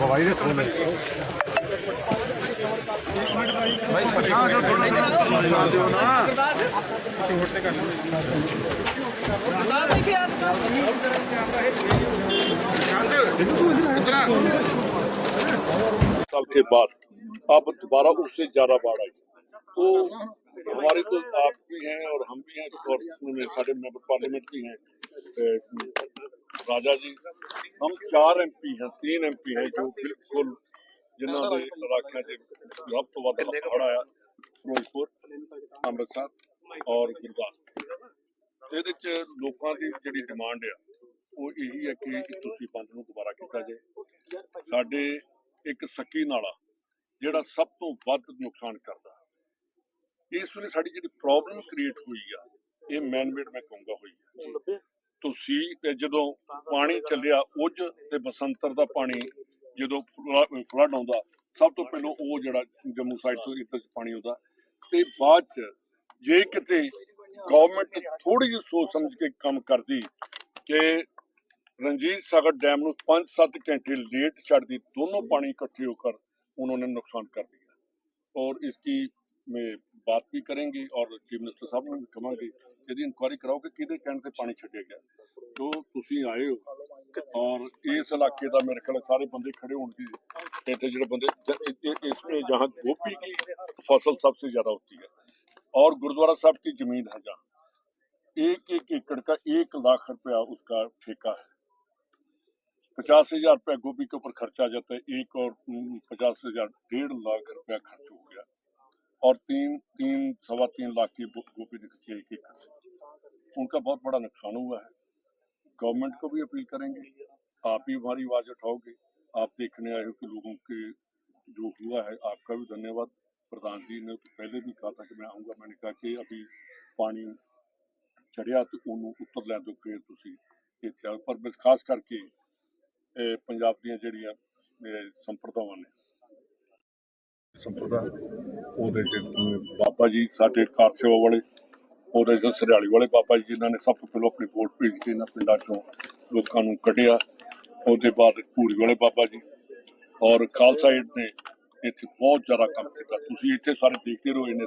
भाई भाई थोड़ा ना साल के बाद अब दोबारा उससे ज़्यादा बाढ़ आई। तो हमारे तो आप भी हैं और हम भी हैं और उसमें सारे मेंबर पार्लियामेंट भी हैं ए, राजा जी हम चार एमपी हैं तीन एमपी हैं जो बिल्कुल जिन्हों ਦੇ ਇਲਾਕਿਆਂ 'ਚ ਸਭ ਤੋਂ ਵੱਧ ਹੜ੍ਹ ਆਇਆ ਫਿਰੋਜ਼ਪੁਰ ਅੰਮ੍ਰਿਤਸਰ ਔਰ ਗੁਰਦਾਸਪੁਰ ਇਹਦੇ 'ਚ ਲੋਕਾਂ ਦੀ ਜਿਹੜੀ ਡਿਮਾਂਡ ਆ ਉਹ ਇਹੀ ਹੈ ਕਿ ਤੁਸੀਂ ਬੰਦ ਨੂੰ ਦੁਬਾਰਾ ਕੀਤਾ ਜਾਏ ਸਾਡੇ ਇੱਕ ਸੱਕੀ ਨਾਲਾ ਜਿਹੜਾ ਸਭ ਤੋਂ ਵੱਧ ਨੁਕਸਾਨ ਕਰਦਾ ਇਸ ਵੇਲੇ ਸਾਡੀ ਜਿਹੜੀ ਪ੍ਰੋਬਲਮ ਕ੍ਰੀਏਟ ਹੋਈ ਆ ਇਹ ਮੈਨਮੇਡ ਮੈਂ ਕਹੂੰਗਾ ਹੋਈ ਆ। ਤੁਸੀਂ ਤੇ ਜਦੋਂ ਪਾਣੀ ਚੱਲਿਆ ਉਜ ਤੇ ਬਸੰਤਰ ਦਾ ਪਾਣੀ ਜਦੋਂ ਫਲੱਡ ਆਉਂਦਾ ਸਭ ਤੋਂ ਪਹਿਲਾਂ ਉਹ ਜਿਹੜਾ ਜੰਮੂ ਸਾਈਡ ਤੋਂ ਇੱਧਰ ਪਾਣੀ ਆਉਂਦਾ। ਤੇ ਬਾਅਦ ਚ ਜੇ ਕਿਤੇ ਗਵਰਨਮੈਂਟ ਥੋੜੀ ਜਿਹੀ ਸੋਚ ਸਮਝ ਕੇ ਕੰਮ ਕਰਦੀ ਕਿ ਰਣਜੀਤ ਸਾਗਰ ਡੈਮ ਨੂੰ 5-7 ਘੰਟੇ ਲੇਟ ਛੱਡਦੀ ਦੋਨੋਂ ਪਾਣੀ ਇਕੱਠੇ ਹੋ ਕਰ ਉਹਨਾਂ ਨੇ ਨੁਕਸਾਨ ਕਰ ਦਿਆ ਔਰ ਇਸ ਕੀ बात भी करेंगे और चीफ मिनिस्टर साहब ਨੂੰ ਵੀ ਕਹਾਂਗੇ ਇਹਦੀ ਇਨਕੁਆਇਰੀ ਕਰਾਓ ਕਿ ਕਿਹਦੇ ਕਹਿਣ ਤੇ ਪਾਣੀ ਛੱਡਿਆ ਗਿਆ ਜੋ ਤੁਸੀਂ ਆਏ ਹੋ ਔਰ ਇਸ ਇਲਾਕੇ ਦਾ ਮੇਰੇ ਖਿਆਲ ਸਾਰੇ ਬੰਦੇ ਖੜੇ ਹੋਣਗੇ ਇੱਥੇ ਜਿਹੜੇ ਬੰਦੇ ਜ- इस- इस- इसमें जहाँ गोभी की फसल सबसे ज्यादा होती है और गुरुद्वारा साहब की जमीन है जहाँ एक एक एकड़ का एक लाख रुपया उसका ठेका है पचास हजार रुपया गोभी के ऊपर खर्चा आ जाता है एक और हम्म, पचास हजार डेढ़ लाख रुपया खर्च हो गया और तीन तीन सवा तीन लाख की गो- गोभी निकलती है एक एकड़ से उनका बहुत बड़ा नुकसान हुआ है गवर्नमेंट को भी अपील करेंगे आप ही हमारी आवाज उठाओगे आप देखने आए हो कि लोगों के जो हुआ है आपका भी धन्यवाद प्रधान जी ने तो पहले भी कहा था कि मैं आऊंगा मैंने कहा कि अभी पानी ਚੜਿਆ ਤੇ ਉਹਨੂੰ ਉੱਤਰ ਲੈਣ ਤੋਂ ਫਿਰ ਤੁਸੀਂ ਇੱਥੇ ਆਓ ਪਰ ਬਸ ਖਾਸ ਕਰਕੇ ਇਹ ਪੰਜਾਬ ਦੀਆਂ ਜਿਹੜੀਆਂ ਇਹ ਸੰਪਰਦਾਵਾਂ ਨੇ ਸੰਪਰਦਾ ਉਹਦੇ ਚ ਬਾਬਾ ਜੀ ਸਾਡੇ ਕਾਰ ਸੇਵਾ ਵਾਲੇ ਉਹਦੇ ਚ ਸਰਿਆਲੀ ਵਾਲੇ ਬਾਬਾ ਜੀ ਜਿਨ੍ਹਾਂ ਨੇ ਸਭ ਤੋਂ ਪਹਿਲਾਂ ਆਪਣੀ ਵੋਟ ਭੇਜ ਕੇ ਇਹਨਾਂ ਪਿੰਡਾਂ ਚੋਂ ਲੋਕਾਂ ਨੂੰ ਕੱਢਿਆ। ਉਹਦੇ ਬਾਅਦ ਪੂਰੀ ਵਾਲੇ ਬਾਬਾ ਜੀ। ਔਰ ਖਾਲਸਾ ਏਡ ਨੇ ਇੱਥੇ ਬਹੁਤ ਜ਼ਿਆਦਾ ਕੰਮ ਕੀਤਾ। ਤੁਸੀਂ ਇੱਥੇ ਸਾਰੇ ਦੇਖਦੇ ਰਹੋ ਇਹਨੇ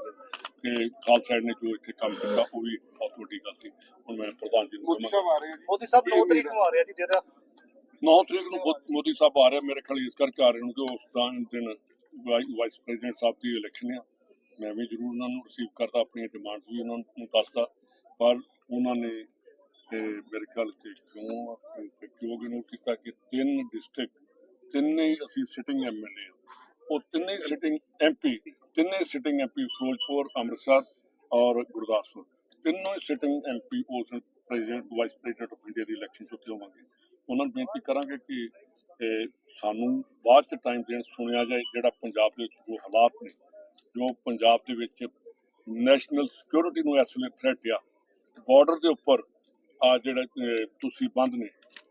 ਕਿ ਖਾਲਸਾ ਏਡ ਨੇ ਜੋ ਇੱਥੇ ਕੰਮ ਕੀਤਾ ਉਹ ਵੀ ਬਹੁਤ ਵੱਡੀ ਗੱਲ ਸੀ। ਹੁਣ ਮੈਂ ਪ੍ਰਧਾਨ ਜੀ ਨੂੰ ਮੋਦੀ। ਸਾਹਿਬ ਆ ਰਹੇ ਆ ਜੀ। ਮੋਦੀ ਸਾਹਿਬ 9 ਤਰੀਕ ਨੂੰ ਆ ਰਿਹਾ ਜੀ ਜਿਹੜਾ 9 ਤਰੀਕ ਨੂੰ ਮੋਦੀ ਸਾਹਿਬ ਆ ਰਹੇ ਮੇਰੇ ਖਿਆਲ ਇਸ ਕਰਕੇ ਆ ਰਹੇ ਨੇ ਕਿ ਉਸ ਦਾ ਦਿਨ ਵਾਈਸ ਪ੍ਰੈਜ਼ੀਡੈਂਟ ਸਾਹਿਬ ਦੀ ਇਲੈਕਸ਼ਨ ਆ। ਮੈਂ ਵੀ ਜ਼ਰੂਰ ਉਹਨਾਂ ਨੂੰ ਰਿਸੀਵ ਕਰਦਾ, ਆਪਣੀਆਂ ਡਿਮਾਂਡਸ ਵੀ ਉਹਨਾਂ ਨੂੰ ਦੱਸਦਾ। ਪਰ ਉਹਨਾਂ ਨੇ ਤੇ ਮੇਰੇ ਖਿਆਲ ਕਿ ਕਿਉਂ ਤੇ ਕਿਉਂ ਇਗਨੋਰ ਕੀਤਾ ਕਿ ਤਿੰਨ ਡਿਸਟ੍ਰਿਕਟ ਤਿੰਨੇ ਅਸੀਂ ਸਿਟਿੰਗ ਐਮਐਲਏ ਉਹ ਤਿੰਨੇ ਸਿਟਿੰਗ ਐਮਪੀ ਤਿੰਨੇ ਸਿਟਿੰਗ ਐਮਪੀ ਫਿਰੋਜ਼ਪੁਰ, ਅੰਮ੍ਰਿਤਸਰ ਔਰ ਗੁਰਦਾਸਪੁਰ। ਤਿੰਨੋਂ ਹੀ ਸਿਟਿੰਗ ਐਮਪੀ ਉਸ president vice president of India the election 'ਚ ਉੱਥੇ ਹੋਵਾਂਗੇ। ਉਹਨਾਂ ਨੂੰ ਬੇਨਤੀ ਕਰਾਂਗੇ ਕਿ ਇਹ ਸਾਨੂੰ ਬਾਅਦ ਚ ਟਾਈਮ ਦੇਣ ਸੁਣਿਆ ਜਾਏ ਜਿਹੜਾ ਪੰਜਾਬ ਦੇ ਵਿੱਚ ਜੋ ਹਾਲਾਤ ਨੇ ਜੋ ਪੰਜਾਬ ਦੇ ਵਿੱਚ ਨੈਸ਼ਨਲ ਸਿਕਿਉਰਿਟੀ ਨੂੰ ਇਸ ਵੇਲੇ ਥ੍ਰੈਟ ਆ ਬਾਰਡਰ ਦੇ ਉੱਪਰ ਆ ਜਿਹੜਾ ਅਹ, ਤੁਸੀਂ ਬੰਦ ਨੇ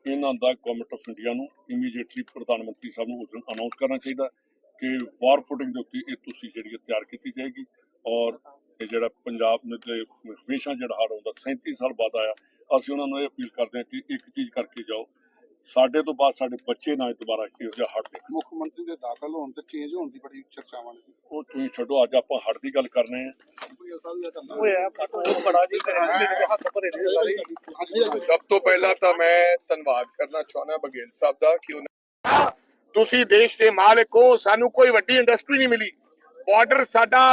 ਇਹਨਾਂ ਦਾ ਗਵਰਨਮੈਂਟ ਆਫ ਇੰਡੀਆ ਨੂੰ ਇਮੀਡੀਏਟਲੀ ਪ੍ਰਧਾਨ ਮੰਤਰੀ ਸਾਹਿਬ ਨੂੰ ਉਸ ਦਿਨ ਅਨਾਉਂਸ ਕਰਨਾ ਚਾਹੀਦਾ ਕਿ ਵਾਰ ਫੁਟਿੰਗ ਦੇ ਉੱਤੇ ਇਹ ਤੁਸੀਂ ਜਿਹੜੀ ਹੈ ਤਿਆਰ ਕੀਤੀ ਜਾਏਗੀ ਔਰ ਇਹ ਜਿਹੜਾ ਪੰਜਾਬ ਨੇ ਤੇ ਹਮੇਸ਼ਾ ਜਿਹੜਾ ਹੜ੍ਹ ਆਉਂਦਾ 37 ਸਾਲ ਬਾਅਦ ਆਇਆ ਅਸੀਂ ਉਹਨਾਂ ਨੂੰ ਇਹ ਅਪੀਲ ਕਰਦੇ ਹਾਂ ਕਿ ਇੱਕ ਚੀਜ਼ ਕਰਕੇ ਸਾਡੇ ਤੋਂ ਬਾਅਦ ਸਾਡੇ ਬੱਚੇ ਨਾ ਦੁਬਾਰਾ ਇਹੋ ਜਿਹਾ ਹੜ੍ਹ ਦੇਖਣ ਮੁੱਖ ਮੰਤਰੀ ਦੇ ਦਾਖਲ ਹੋਣ ਤੇ ਚੇਂਜ ਹੋਣ ਦੀ ਬੜੀ ਚਰਚਾਵਾਂ ਨੇ। ਉਹ ਤੁਸੀਂ ਛੱਡੋ ਅੱਜ ਆਪਾਂ ਹੜ੍ਹ ਦੀ ਗੱਲ ਕਰਨੇ ਆ। ਹੋਇਆ ਉਹ ਬੜਾ ਜੀ ਮੇਰੇ ਦੇ ਹੱਥ ਭਰੇ ਨੇ ਸਾਰੇ। ਸਭ ਤੋਂ ਪਹਿਲਾਂ ਤਾਂ ਮੈਂ ਧੰਨਵਾਦ ਕਰਨਾ ਚਾਹੁੰਦਾ ਬਘੇਲ ਸਾਹਿਬ ਦਾ ਕਿ ਉਹਨੇ ਤੁਸੀਂ ਦੇਸ਼ ਦੇ ਮਾਲਕ ਹੋ ਸਾਨੂੰ ਕੋਈ ਵੱਡੀ ਇੰਡਸਟਰੀ ਨਹੀਂ ਮਿਲੀ। ਬਾਰਡਰ ਸਾਡਾ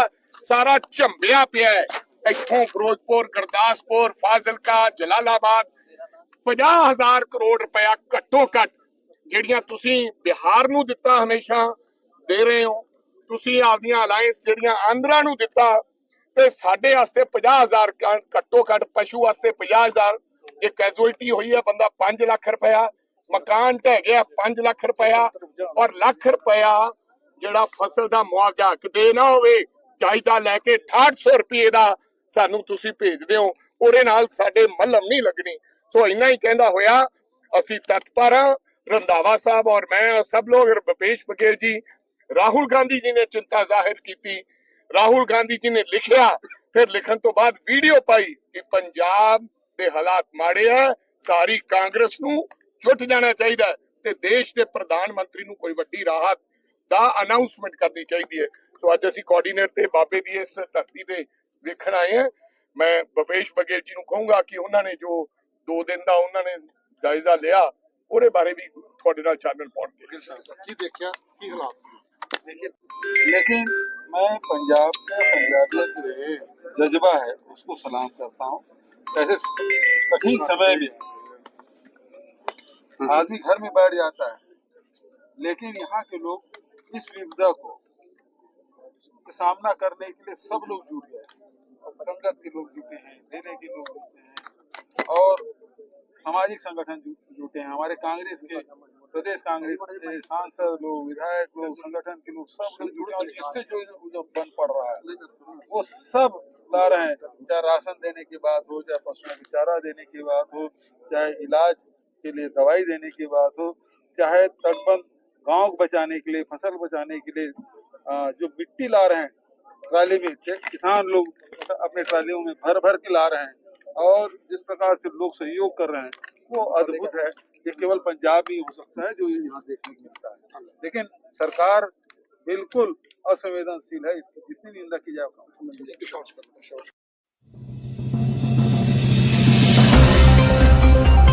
ਸਾਰਾ ਝੰਬਿਆ ਪਿਆ ਹੈ। ਇੱਥੋਂ ਫਿਰੋਜ਼ਪੁਰ ਗੁਰਦਾਸਪੁਰ ਫਾਜ਼ਿਲਕਾ ਜਲਾਲਾਬਾਦ 50000 ਕਰੋੜ ਰੁਪਇਆ ਘੱਟੋ ਘੱਟ ਜਿਹੜੀਆਂ ਤੁਸੀਂ ਬਿਹਾਰ ਨੂੰ ਦਿੱਤਾ ਹਮੇਸ਼ਾ ਦੇ ਰਹੇ ਹੋ, ਤੁਸੀਂ ਆਪਦੀਆਂ ਅਲਾਈਅੰਸ ਜਿਹੜੀਆਂ ਆਂਧਰਾ ਨੂੰ ਦਿੱਤਾ ਤੇ ਸਾਡੇ ਵਾਸਤੇ 50000 ਘੱਟੋ ਘੱਟ ਪਸ਼ੂ ਵਾਸਤੇ 50000 ਇਹ ਕੈਜੁਅਲਟੀ ਹੋਈ ਹੈ ਬੰਦਾ 5 ਲੱਖ ਰੁਪਇਆ, ਮਕਾਨ ਢਹਿ ਗਿਆ 5 ਲੱਖ ਰੁਪਇਆ ਔਰ ਲੱਖ ਰੁਪਇਆ ਜਿਹੜਾ ਫਸਲ ਦਾ ਮੁਆਵਜ਼ਾ ਕਿਤੇ ਨਾ ਹੋਵੇ ਜਾਇਜ਼ਾ ਲੈ ਕੇ 6800 ਰੁਪਏ ਦਾ ਸਾਨੂੰ ਤੁਸੀਂ ਭੇਜਦੇ ਹੋ, ਉਹਦੇ ਨਾਲ ਸਾਡੇ ਮਲਮ ਨਹੀਂ ਲੱਗਣੀ। ਸੋ ਇੰਨਾ ਹੀ ਕਹਿੰਦਾ ਹੋਇਆ, ਅਸੀਂ ਤਤਪਰ ਹਾਂ ਸਾਹਿਬ ਔਰ ਮੈਂ ਸਭ ਲੋਗ ਔਰ ਭੁਪੇਸ਼ ਜੀ, ਰਾਹੁਲ ਗਾਂਧੀ ਜੀ ਨੇ ਚਿੰਤਾ ਜ਼ਾਹਿਰ ਕੀਤੀ। ਰਾਹੁਲ ਗਾਂਧੀ ਜੀ ਨੇ ਲਿਖਿਆ, ਫਿਰ ਲਿਖਣ ਤੋਂ ਬਾਅਦ ਵੀਡੀਓ ਪਾਈ ਕਿ ਪੰਜਾਬ ਦੇ ਹਾਲਾਤ ਮਾੜੇ ਆ, ਸਾਰੀ ਕਾਂਗਰਸ ਨੂੰ ਛੁੱਟ ਜਾਣਾ ਚਾਹੀਦਾ ਤੇ ਦੇਸ਼ ਦੇ ਪ੍ਰਧਾਨ ਮੰਤਰੀ ਨੂੰ ਕੋਈ ਵੱਡੀ ਰਾਹਤ ਦਾ ਅਨਾਉਂਸਮੈਂਟ ਕਰਨੀ ਚਾਹੀਦੀ ਹੈ। ਸੋ ਅੱਜ ਅਸੀਂ ਕੋਆਰਡੀਨੇਟ ਤੇ ਬਾਬੇ ਦੀ ਇਸ ਧਰਤੀ ਤੇ ਵੇਖਣ ਆਏ ਹਾਂ। ਮੈਂ ਬਪੇਸ਼ ਬਗੇਲ ਜੀ ਨੂੰ ਕਹੂੰਗਾ ਕਿ ਉਹਨਾਂ ਨੇ ਜੋ ਦੋ ਦਿਨ ਦਾ ਉਹਨਾਂ ਨੇ ਜਾਇਜ਼ਾ ਲਿਆ ਉਹਦੇ ਬਾਰੇ ਵੀ ਤੁਹਾਡੇ ਨਾਲ ਚਾਨਣ ਪਾਉਣਗੇ ਕੀ ਦੇਖਿਆ ਕੀ ਹਾਲਾਤ लेकिन मैं पंजाब का पंजाबियत जो जज्बा है उसको सलाम करता हूँ ऐसे कठिन समय में आदमी घर में बैठ जाता है लेकिन यहाँ के लोग इस विपदा को से सामना करने के लिए सब लोग जुट गए संगत के लोग जुटे हैं देने के लोग जुटे हैं और सामाजिक संगठन जुटे हैं, हमारे कांग्रेस के, प्रदेश कांग्रेस के सांसद लोग, विधायक लोग, संगठन के लोग सब लोग हैं, और इससे जो जो बन पड़ रहा है, वो सब ला रहे हैं, चाहे राशन देने की बात हो, चाहे पशुओं को चारा देने की बात हो, चाहे इलाज के लिए दवाई देने की बात हो, चाहे तटबंध, गाँव बचाने के लिए, फ़सल बचाने के लिए जो मिट्टी ला रहे हैं, ट्राली में किसान लोग अपने ट्रालियों में भर भर के ला रहे हैं और जिस प्रकार से लोग सहयोग कर रहे हैं वो अद्भुत है। ये केवल पंजाब ही हो सकता है जो यहाँ देखने को मिलता है। लेकिन सरकार बिल्कुल असंवेदनशील है। इसकी जितनी निंदा की जाए।